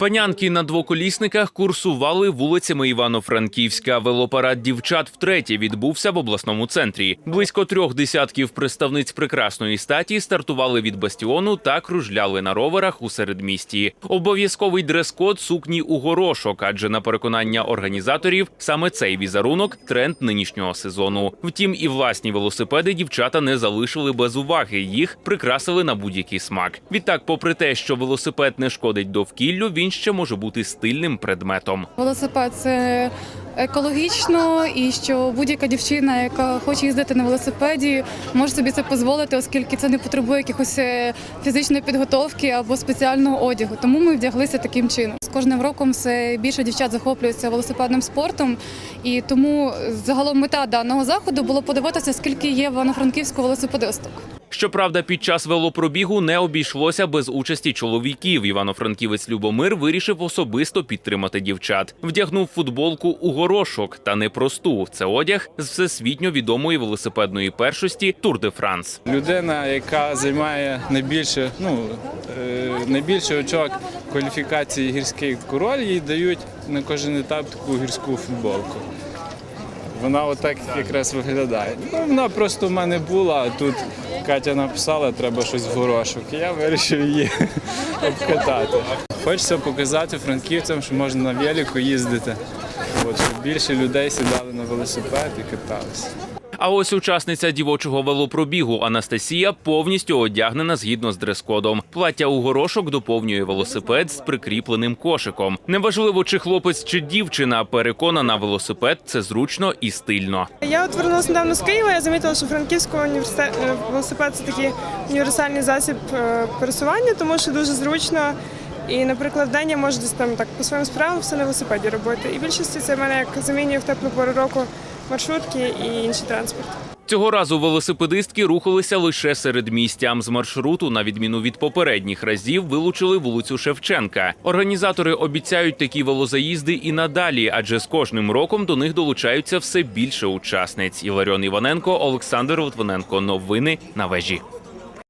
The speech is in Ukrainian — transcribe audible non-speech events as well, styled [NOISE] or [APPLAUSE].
Панянки на двоколісниках курсували вулицями Івано-Франківська. Велопарад дівчат втретє відбувся в обласному центрі. Близько трьох десятків представниць прекрасної статі стартували від бастіону та кружляли на роверах у середмісті. Обов'язковий дрес-код сукні у горошок, адже на переконання організаторів саме цей візерунок тренд нинішнього сезону. Втім, і власні велосипеди дівчата не залишили без уваги. Їх прикрасили на будь-який смак. Відтак, попри те, що велосипед не шкодить довкіллю, він ще може бути стильним предметом. Велосипед це екологічно, і що будь-яка дівчина, яка хоче їздити на велосипеді, може собі це дозволити, оскільки це не потребує якихось е, фізичної підготовки або спеціального одягу. Тому ми вдяглися таким чином. З кожним роком все більше дівчат захоплюються велосипедним спортом, і тому загалом мета даного заходу було подивитися, скільки є в Івано-Франківську велосипедисток. Щоправда, під час велопробігу не обійшлося без участі чоловіків. Івано-Франківець Любомир вирішив особисто підтримати дівчат. Вдягнув футболку у горошок та не просту. Це одяг з всесвітньо відомої велосипедної першості Тур де Франс. Людина, яка займає найбільше, ну е, найбільший очок кваліфікації гірський король, їй дають на кожен етап таку гірську футболку. Вона отак якраз виглядає. Ну, вона просто в мене була, а тут Катя написала, треба щось в горошок. Я вирішив її [LAUGHS] обкатати. Хочеться показати франківцям, що можна на велику їздити. От, щоб більше людей сідали на велосипед і каталися. А ось учасниця дівочого велопробігу Анастасія повністю одягнена згідно з дрес-кодом. Плаття у горошок доповнює велосипед з прикріпленим кошиком. Неважливо, чи хлопець чи дівчина переконана, велосипед це зручно і стильно. Я от вернулася недавно з Києва. Я замітила, що франківського університет велосипед це такий універсальний засіб е, пересування, тому що дуже зручно. І, наприклад, в день я можу десь там так по своїм справам все на велосипеді робити. І більшості це в мене як замінює в теплу пору року маршрутки і інший транспорт. Цього разу велосипедистки рухалися лише серед містям. З маршруту, на відміну від попередніх разів, вилучили вулицю Шевченка. Організатори обіцяють такі велозаїзди і надалі, адже з кожним роком до них долучаються все більше учасниць. Іларіон Іваненко, Олександр Литвиненко. Новини на вежі.